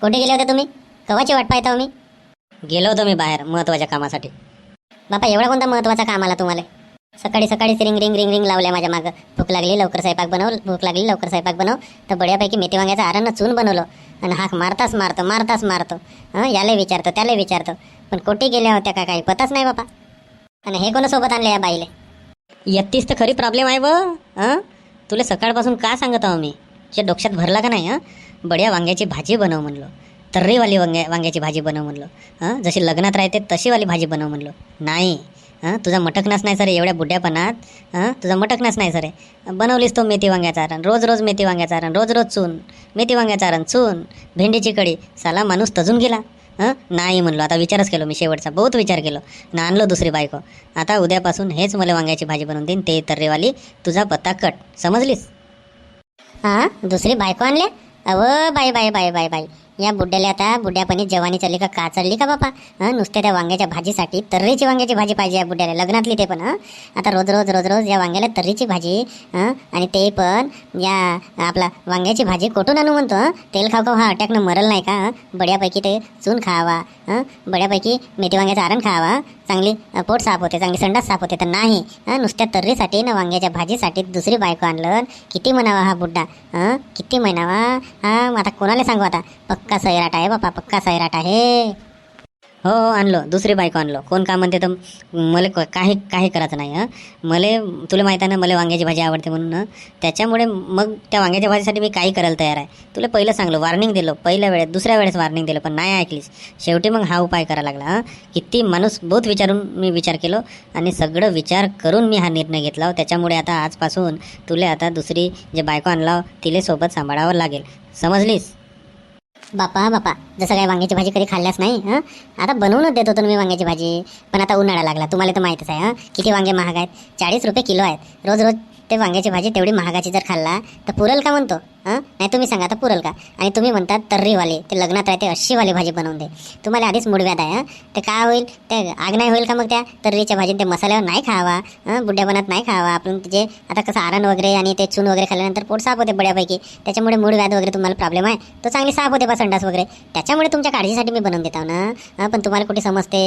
कुठे गेले होते तुम्ही? कवाची वाट पाहता हो मी? गेलो होतो मी बाहेर महत्त्वाच्या कामासाठी. बापा एवढा कोणता महत्त्वाचा काम आला तुम्हाला? सकाळी सकाळीच रिंग रिंग रिंग रिंग लावल्या माझ्या मागं. भूक लागली लवकर स्वयंपाक बनव भूक लागली लवकर स्वयंपाक बनव. तर बड्यापैकी मेथी वांग्याचं आरण चून बनवलं. आणि हाक मारताच मारतो मारताच मारतो. हां याला विचारतो त्याला विचारतो. पण कोटी गेल्या होत्या का काही पताच नाही बापा. आणि हे कोणासोबत आणले या बाईले? येतीस तर खरी प्रॉब्लेम आहे व हां तुला सकाळपासून का सांगत आहो मी? जे डोक्यात भरला का नाही हां? बड्या वांग्याची भाजी बनव म्हणलो. तर्रीवाली वांग्या वांग्याची भाजी बनव म्हणलो. हां? जशी लग्नात राहते तशीवाली भाजी बनव म्हणलो. नाही. हां? तुझा मटकनाच नाही सर एवढ्या बुड्यापणात. हां? तुझा मटकनाच नाही सर बनवलीस तो मेथी वांग्याचा आरण रोज रोज मेथी वांग्याचा आरण रोज रोज चून. मेथी वांग्याचा आरण चून. भेंडीची कढी. साला माणूस तजून गेला. हां? नाही म्हणलो. आता विचारच केलो मी शेवटचा. बहुत विचार केलो. ना आणलो दुसरी बायको. आता उद्यापासून हेच मला वांग्याची भाजी बनवून देईन. ते तर्रेवाली. तुझा पत्ता कट. समजलीस? हां दुसरी बायको आणल्या? अव बाय बाय बाय बाय बाय या बुड्ड्याला आता बुड्यापणी जवानी चालली का का चालली का बापा? हां नुसत्या त्या वांग्याच्या भाजीसाठी तर्रीची वांग्याची भाजी पाहिजे या बुड्याला लग्नातली ते पण हां. आता रोज रोज रोज रोज या वांग्याला तर्रीची भाजी हां आणि ते पण या आपला वांग्याची भाजी कोठून आणू म्हणतो तेल खाऊ खाऊ हा अटॅकनं मरल नाही का बड्यापैकी ते चून खावा हां. बड्यापैकी मेथी वांग्याचं आरण खावा चांगली पोट साफ होते चांगली संडास साफ होते तर नाही. नुसत्या तर्रीसाठी ना वांग्याच्या भाजीसाठी दुसरी बायको आणलं. किती म्हणावा हा बुड्डा किती म्हणावा? हा आता कोणाला सांगू आता? पक्का सैराट आहे बापा पक्का सैराट आहे. हो हो आणलो. दुसरी बायको आणलो. कोण का म्हणते तर मला काही काही करायचं नाही हं. मला तुला माहीत आहे ना मला वांग्याची भाजी आवडते म्हणून ना त्याच्यामुळे मग त्या वांग्याच्या भाजीसाठी मी काही करायला तयार आहे. तुला पहिलं सांगलो वॉर्निंग दिलं. पहिल्या वेळेस दुसऱ्या वेळेस वॉर्निंग दिलं पण नाही ऐकलीस. शेवटी मग हा उपाय करायला लागला किती माणूस बहुत विचारून मी विचार केलो आणि सगळं विचार करून मी हा निर्णय घेतला हो. त्याच्यामुळे आता आजपासून तुला आता दुसरी जे बायको आणला हो, तिले सोबत सांभाळावं लागेल. समजलीस? बापा बापा जसं काय वांग्याची भाजी कधी खाल्ल्यास नाही हां? आता बनवूनच देत होतो मी वांग्याची भाजी. पण आता उन्हाळा लागला तुम्हाला तर माहीतच आहे हां? किती वांगे महाग आहेत? चाळीस रुपये किलो आहेत. रोज रोज ते वांग्याची भाजी तेवढी महागाची जर खाल्ला तर पुरल का म्हणतो? हां? नाही तुम्ही सांगा आता पुरल का? आणि तुम्ही म्हणतात तर्रीवाले ते लग्नात राहते अशीवाली भाजी बनवून दे. तुम्हाला आधीच मुडव्यात आहे हां? ते काय होईल? ते आग नाही होईल का मग त्या तर्रीच्या भाजीत? ते मसाल्यावर नाही खावा हां? बुड्यापणात नाही खावा. आपण जे आता कसं आरण वगैरे आणि ते चून वगैरे खाल्ल्यानंतर पोट साफ होते बड्यापैकी त्याच्यामुळे मूळ वगैरे तुम्हाला प्रॉब्लेम आहे. तो चांगली साफ होते बा संडास वगैरे. त्याच्यामुळे तुमच्या काळजीसाठी मी बनवून देतो ना. हां पण तुम्हाला कुठे समजते?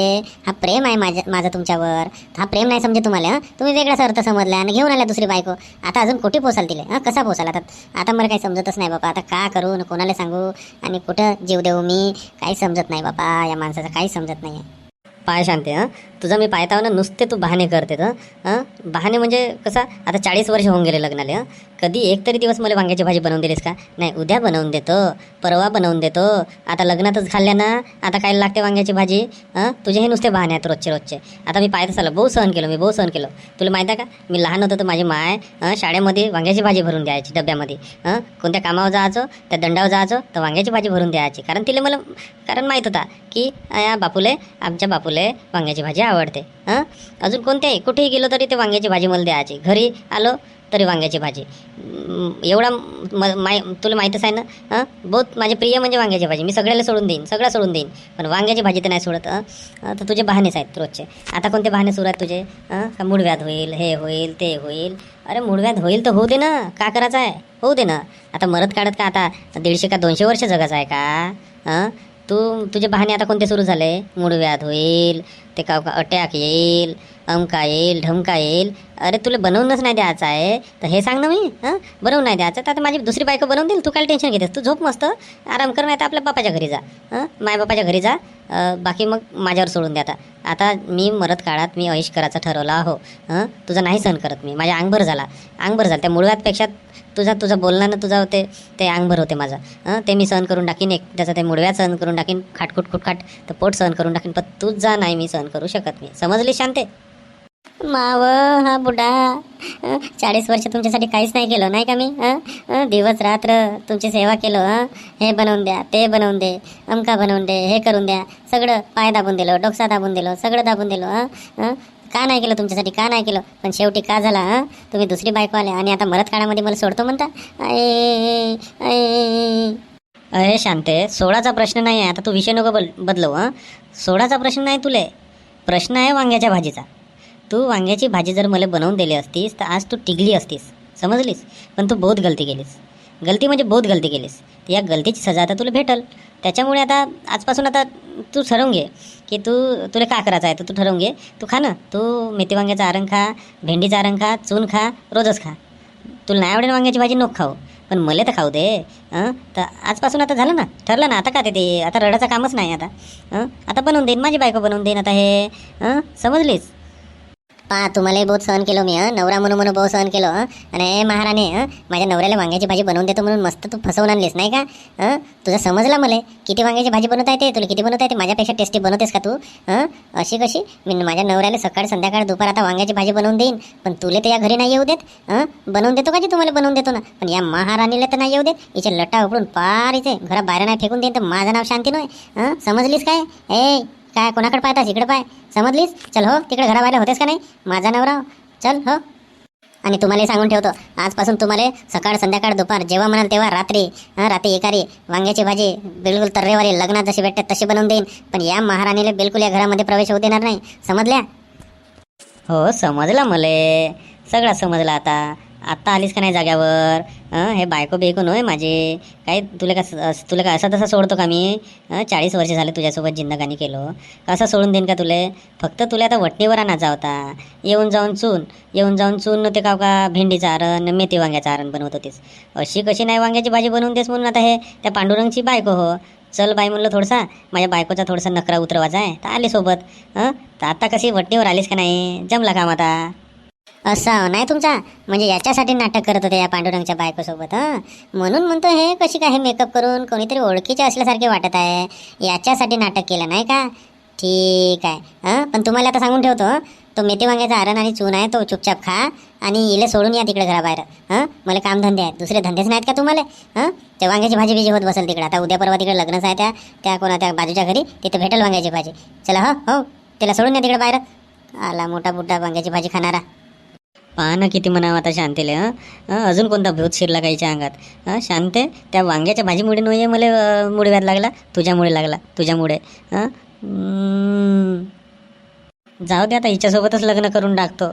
हा प्रेम आहे माझ्या माझं तुमच्यावर. हा प्रेम नाही समजे तुम्हाला तुम्ही वेगळाच अर्थ समजला आणि घेऊन आला दुसरी बायको. आता अजून कुठे पोसाल तिले हां? कसा पोसाल आता? आता मला काही समजतच नाही बाबा. आता का करू? न कोणाला सांगू? आणि कुठं जीव देऊ मी? काही समजत नाही बापा या माणसाचं काही समजत नाही. पाय शांती हां? तुझं मी पाहताव ना नुसते तू बहाणे करते तर बहाणे म्हणजे कसा? आता चाळीस वर्ष होऊन गेले लग्नाला कधी एक तरी दिवस मला वांग्याची भाजी बनवून दिलीस का? नाही उद्या बनवून देतो परवा बनवून देतो. आता लग्नातच खाल्ल्या ना आता काय लागते वांग्याची भाजी? हां? तुझे हे नुसते बहाणे आहेत रोजचे रोजचे. आता मी पाहत चाललो बहु सहन केलं मी भाऊ सहन केलं. तुला माहिती आहे का? मी लहान होतो तर माझी माय शाळेमध्ये वांग्याची भाजी भरून द्यायची डब्यामध्ये. हां? कोणत्या कामावर जायचो त्या दंडावर जायचो तर वांग्याची भाजी भरून द्यायची. कारण तिला मला कारण माहीत होता की या बापूले आमच्या बापूले वांग्याची भाजी आवडते हां? अजून कोणत्याही कुठेही गेलो तरी ते वांग्याची भाजी मला द्यायची. घरी आलो तरी वांग्याची भाजी. एवढा म माय तुला माहीतच आहे ना? हां? बहुत माझे प्रिय म्हणजे वांग्याची भाजी. मी सगळ्याला सोडून देईन सगळं सोडून देईन. पण वांग्याची भाजी तर नाही सोडत तर तुझे बहाणेच आहेत रोजचे. आता कोणते बहाणे सुरू आहेत तुझे? हां? का मूळव्याध होईल हे होईल ते होईल? अरे मूडव्याध होईल तर होऊ दे ना. का करायचं आहे? होऊ दे ना. आता मरत काढत का आता? दीडशे का दोनशे वर्ष जगायचं आहे का? हां? तू तुझे बहाणे आता कोणते सुरू झाले? मूळव्याध होईल ते का अटॅक येईल अमका येईल ढमका येईल. अरे तुला बनवूनच नाही द्यायचं आहे. तर हे सांग ना मी हां? बनवून नाही द्यायचं. तर आता माझी दुसरी बायको बनवून देईल तू काय टेन्शन घेतेस. तू झोप मस्त आराम कर नाही तर आपल्या बापाच्या घरी जा. हां? मायबापाच्या घरी जा. बाकी मग माझ्यावर सोडून द्या आता. आता मी मरत काळात मी अहिष करायचं ठरवलं हो हां? तुझं नाही सहन करत मी. माझ्या अंगभर झाला. अंगभर झाला. त्या मुळव्यातपेक्षा तुझा तुझं बोलणं तुझं होते ते अंगभर होते माझं. ते मी सहन करून टाकीन एक त्याचं ते मुडव्या सहन करून टाकीन खाटखुट खुटखाट तर पोट सहन करून टाकीन पण तुझा नाही मी सहन करू शकत नाही. समजली शांते? माव हा बुडा चाळीस वर्ष तुमच्यासाठी काहीच नाही केलं नाही का मी? दिवस रात्र तुमची सेवा केलं हे? बनवून द्या ते बनवून दे अमका बनवून दे हे करून द्या सगळं पाय दाबून दिलं डोकसा दाबून दिलं सगळं दाबून दिलं का नाही केलं तुमच्यासाठी? का नाही केलं? पण शेवटी का झाला हां? तुम्ही दुसरी बायको आले आणि आता मरत काळामध्ये मला सोडतो म्हणता? आय आय अरे शांते सोळाचा प्रश्न नाही आहे आता तू विषय नको बल बदलव हां? सोळाचा प्रश्न नाही तुले. प्रश्न आहे वांग्याच्या भाजीचा. तू वांग्याची भाजी जर मला बनवून दिली असतीस तर आज तू टिकली असतीस. समजलीस? पण तू बहुत गलती केलीस. गलती म्हणजे बहुत गलती केलीस. तर या गलतीची सजा आता तुला भेटल. त्याच्यामुळे आता आजपासून आता तू ठरवून घे की तू तुला का करायचं आहे तर तू ठरवून घे. तू खा ना. तू मेथी वांग्याचा आरंग खा भेंडीचा आरंग खा चून खा रोजच खा. तुला नाही आवडेल वांग्याची भाजी? नको खाऊ. पण मला तर खाऊ दे. तर आजपासून आता झालं ना? ठरलं ना? आता का ते आता रडाचं कामच नाही आता. आता बनवून देईन माझी बायको बनवून देईन आता हे. समजलीस? समजलीस पा तुम्हालाही बहुत सहन केलो मी नवरा म्हणून म्हणून बहुत सहन केलो आणि ए महाराणी माझ्या नवऱ्याला वांग्याची भाजी बनवून देतो म्हणून मस्त तू फसवून आणलीस नाही का? तुझा तुझं समजला मला? किती वांग्याची भाजी बनवता येते? तुला किती बनवता येते? माझ्यापेक्षा टेस्टी बनवतेस का तू? अशी कशी? मी माझ्या नवऱ्याला सकाळ संध्याकाळ दुपार आता वांग्याची भाजी बनवून देईन. पण तुले तर या घरी नाही येऊ देत बनवून देतो का जी तुम्हाला बनवून देतो ना? पण या महाराणीला तर नाही येऊ देत. हिचे लटा उकडून पार इथे घरा बाहेर नाही फेकून देईन तर माझं नाव शांती नाही समजलीस काय? ए काय कोणाकडे पाहता इकडे पाय. समजलीस? चल हो तिकडे घराबाहेर होतेस का नाही? माझा नवरा हो. चल हो. आणि तुम्हाला सांगून ठेवतो आजपासून तुम्हाला सकाळ संध्याकाळ दुपार जेव्हा म्हणाल तेव्हा रात्री रात्री एकारी वांग्याची भाजी बिलकुल तर्रेवारी लग्नात जशी भेटते तशी बनवून देईन. पण या महाराणीला बिलकुल या घरामध्ये प्रवेश होऊ देणार नाही. समजल्या? हो समजलं मले. सगळं समजलं आता. आत्ता आलीस का नाही जाग्यावर? हे बायको बियको नव्हे माझे. काय तुला का तुला का असं तसं सोडतो का मी? चाळीस वर्ष झाले तुझ्यासोबत जिंदगानी केलो. कसं सोडून देईन का तुले? फक्त तुला आता वटणीवर आणायचा होता. येऊन जाऊन चून. येऊन जाऊन चून ते का का? भेंडीचं आरण मेथी वांग्याचं आरण बनवत होतीस. अशी कशी नाही वांग्याची भाजी बनवून देस म्हणून आता हे? त्या पांडुरंगची बायको हो. चल बाई म्हणलं थोडसा. माझ्या बायकोचा थोडासा नकरा उतरवायचा आहे. तर आले सोबत. हं तर आत्ता कशी वटणीवर आलीस का नाही? जमला काम आता. असं नाही तुमचा? म्हणजे याच्यासाठी नाटक करत होते या पांडुरंगच्या बायकोसोबत हां? म्हणून म्हणतो हे कशी काय हे मेकअप करून कोणीतरी ओळखीचे असल्यासारखे वाटत आहे? याच्यासाठी नाटक केलं नाही का? ठीक आहे हां? पण तुम्हाला आता सांगून ठेवतो तो मेथी वांग्याचा आरण आणि चून आहे तो चुपचाप खा आणि इले सोडून या तिकडे घराबाहेर हां? मला कामधंदे आहेत दुसरे धंदेच नाहीत का तुम्हाला हां? ते वांग्याची भाजी बिजी होत बसेल तिकडे आता उद्या परवा तिकडे लग्नच आहे त्या त्या कोणा त्या बाजूच्या घरी तिथे भेटेल वांग्याची भाजी. चला हो हो त्याला सोडून या तिकडे बाहेर. आला मोठा बुड्ढा वांग्याची भाजी खाणारा. पहा ना किती म्हणावं आता शांतीले हां? अजून कोणता भूत शिरला काहीच्या अंगात? शांत शांते त्या वांग्याच्या भाजीमुळे नव्हे मला मुळे व्याध लागला? तुझ्यामुळे लागला तुझ्यामुळे जाऊ दे आता हिच्यासोबतच लग्न करून टाकतो.